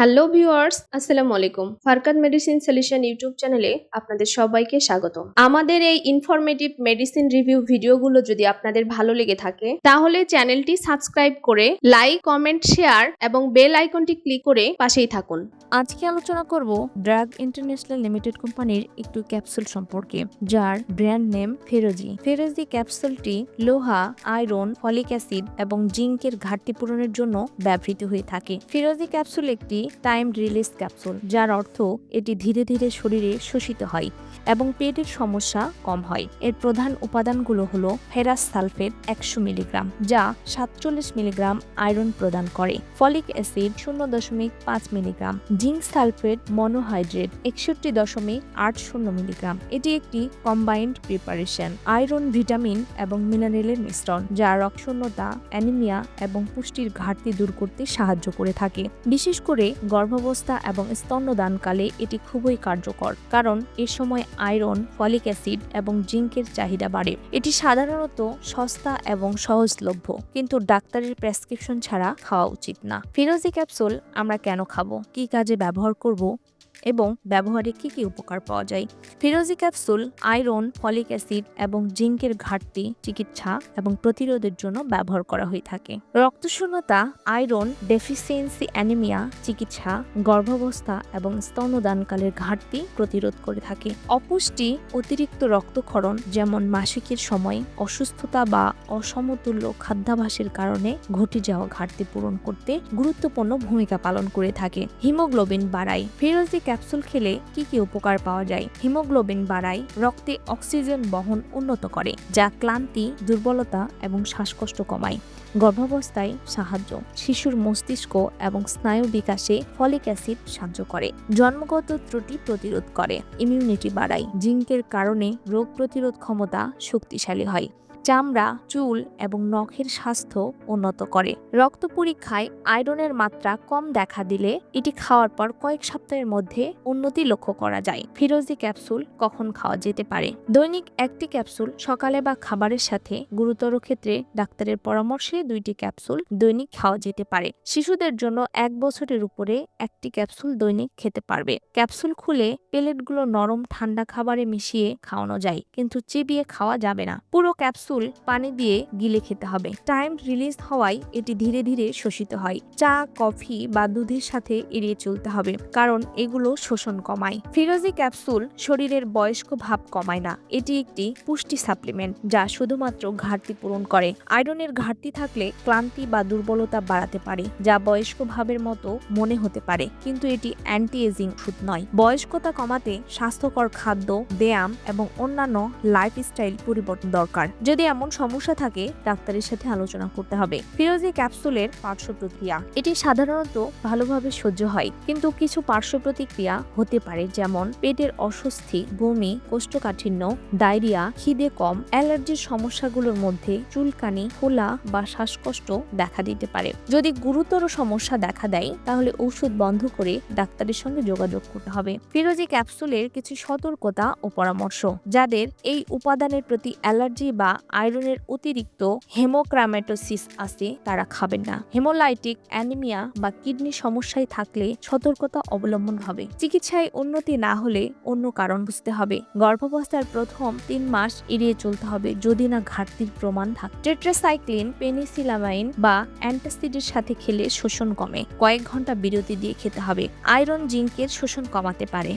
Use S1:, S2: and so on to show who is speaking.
S1: Hello viewers আসসালামু আলাইকুম ফারকাত medicine solution YouTube চ্যানেলে আপনাদের সবাইকে স্বাগত আমাদের এই ইনফরমেটিভ মেডিসিন রিভিউ ভিডিওগুলো যদি আপনাদের ভালো লেগে থাকে, তাহলে চ্যানেলটি সাবস্ক্রাইব করে লাইক কমেন্ট শেয়ার এবং বেল আইকনটি ক্লিক করে পাশেই থাকুন।
S2: আজকে আলোচনা করব ড্রাগ ইন্টারন্যাশনাল লিমিটেড কোম্পানির একটু ক্যাপসুল সম্পর্কে, যার ব্র্যান্ড নেম ফেরোজি ফেরোজি ক্যাপসুলটি লোহা আয়রন ফলিক অ্যাসিড এবং জিঙ্কের ঘাটতি পূরণের জন্য ব্যবহৃত হয়ে থাকে। ফেরোজি ক্যাপসুল একটি টাইম রিলিজ ক্যাপসুল যার অর্থ এটি ধীরে ধীরে শরীরে শোষিত হয় এবং পেটের সমস্যা কম হয়। এর প্রধান উপাদানগুলো হলো ফেরাস সালফেট একশো মিলিগ্রাম, যা সাতচল্লিশ মিলিগ্রাম আয়রন প্রদান করে। ফলিক অ্যাসিড শূন্য দশমিক পাঁচ মিলিগ্রাম, জিঙ্ক সালফেট মনোহাইড্রেট একষট্টি দশমিক আট শূন্য মিলিগ্রাম। এটি একটি কম্বাইন্ড প্রিপারেশন আয়রন, ভিটামিন এবং মিনারেলের মিশ্রণ, যা রক্তশূন্যতা, অ্যানিমিয়া এবং পুষ্টির ঘাটতি দূর করতে সাহায্য করে থাকে। বিশেষ করে গর্ভাবস্থা এবং স্তন্যদানকালে এটি খুবই কার্যকর, কারণ এ সময় আয়রন, ফলিক অ্যাসিড এবং জিঙ্কের চাহিদা বাড়ে। এটি সাধারণত সস্তা এবং সহজলভ্য, কিন্তু ডাক্তারের প্রেসক্রিপশন ছাড়া খাওয়া উচিত না। ফিরোজি ক্যাপসুল আমরা কেন খাব? কি কাজে ব্যবহার করব? এবং ব্যবহারে কি কি উপকার পাওয়া যায়? ফিরোজি ক্যাপসুল, আয়রন, ফলিক অ্যাসিড এবং জিঙ্কের ঘাটতি চিকিৎসা এবং প্রতিরোধের জন্য ব্যবহার করা হয়ে থাকে। রক্তশূন্যতা, আয়রন, ডেফিসিয়েন্সি অ্যানিমিয়া চিকিৎসা, গর্ভাবস্থা এবং স্তনদানকালের ঘাটতি প্রতিরোধ করে থাকে। অপুষ্টি, অতিরিক্ত রক্তক্ষরণ যেমন মাসিকের সময় অসুস্থতা বা অসমতুল্য খাদ্যাভাসের কারণে ঘটে যাওয়া ঘাটতি পূরণ করতে গুরুত্বপূর্ণ ভূমিকা পালন করে থাকে। হিমোগ্লোবিন বাড়ায়। ফিরোজি ক্যাপসুল খেলে কি কি উপকার পাওয়া যায়? হিমোগ্লোবিন বাড়ায়, রক্তে অক্সিজেন বহন উন্নত করে, যা ক্লান্তি, দুর্বলতা এবং শ্বাসকষ্ট কমায়। গর্ভাবস্থায় সাহায্য, শিশুর মস্তিষ্ক এবং স্নায়ু বিকাশে ফলিক অ্যাসিড সাহায্য করে। জন্মগত ত্রুটি প্রতিরোধ করে, ইমিউনিটি বাড়ায়, জিঙ্কের কারণে রোগ প্রতিরোধ ক্ষমতা শক্তিশালী হয়। চামড়া, চুল এবং নখের স্বাস্থ্য উন্নত করে। রক্ত পরীক্ষায় আয়রনের মাত্রা কম দেখা দিলে এটি খাওয়ার পর কয়েক সপ্তাহের মধ্যে উন্নতি লক্ষ্য করা যায়। ফিরোজি ক্যাপসুল কখন খাওয়া যেতে পারে? দৈনিক একটি ক্যাপসুল সকালে বা খাবারের সাথে গুরুতর ক্ষেত্রে ডাক্তারের পরামর্শে দুইটি ক্যাপসুল দৈনিক খাওয়া যেতে পারে। শিশুদের জন্য এক বছরের উপরে একটি ক্যাপসুল দৈনিক খেতে পারবে। ক্যাপসুল খুলে পেলেটগুলো নরম ঠান্ডা খাবারে মিশিয়ে খাওয়ানো যায়, কিন্তু চিবিয়ে খাওয়া যাবে না। পুরো ক্যাপসুল পানি দিয়ে গিলে খেতে হবে। টাইম রিলিজ হওয়ায় এটি ধীরে ধীরে শোষিত হয়। চা, কফি বা দুধের সাথে এড়িয়ে চলতে হবে, কারণ এগুলো শোষণ কমায়। ফিরোজি ক্যাপসুল শরীরের বয়স্ক ভাব কমায় না। এটি একটি পুষ্টি সাপ্লিমেন্ট যা শুধুমাত্র ঘাটতি পূরণ করে। আয়রনের ঘাটতি থাকলে ক্লান্তি বা দুর্বলতা বাড়াতে পারে, যা বয়স্ক ভাবের মতো মনে হতে পারে। কিন্তু এটি অ্যান্টি এজিং ওষুধ নয়। বয়স্কতা কমাতে স্বাস্থ্যকর খাদ্য, ব্যায়াম এবং অন্যান্য লাইফস্টাইল পরিবর্তন দরকার। যদি এমন সমস্যা থাকে, ডাক্তারের সাথে আলোচনা করতে হবে। ফিরোজি ক্যাপসুলের পার্শ্ব প্রক্রিয়া এটি সাধারণত ভালোভাবে সহ্য হয়, কিন্তু কিছু পার্শ্ব প্রতিক্রিয়া হতে পারে, যেমন পেটের অস্বস্তি, বমি, কোষ্ঠকাঠিন্য, ডায়রিয়া, খিদে কম, অ্যালার্জির সমস্যাগুলোর মধ্যে চুলকানি ফোলা বা শ্বাসকষ্ট দেখা দিতে পারে। যদি গুরুতর সমস্যা দেখা দেয়, তাহলে ঔষধ বন্ধ করে ডাক্তারের সঙ্গে যোগাযোগ করতে হবে। ফিরোজি ক্যাপসুলের কিছু সতর্কতা ও পরামর্শ, যাদের এই উপাদানের প্রতি অ্যালার্জি বা আয়রনের অতিরিক্ত হেমোক্রামেটোসিস আছে, তারা খাবেন না। হেমোলাইটিক অ্যানিমিয়া বা কিডনি সমস্যায় থাকলে সতর্কতা অবলম্বন হবে। চিকিৎসায় উন্নতি না হলে অন্য কারণ বুঝতে হবে। গর্ভাবস্থার প্রথম তিন মাস এড়িয়ে চলতে হবে, যদি না ঘাটতির প্রমাণ থাকে। টেট্রাসাইক্লিন, পেনিসিলামাইন বা অ্যান্টাসিডের সাথে খেলে শোষণ কমে। কয়েক ঘণ্টা বিরতি দিয়ে খেতে হবে। আয়রন জিঙ্কের শোষণ কমাতে পারে।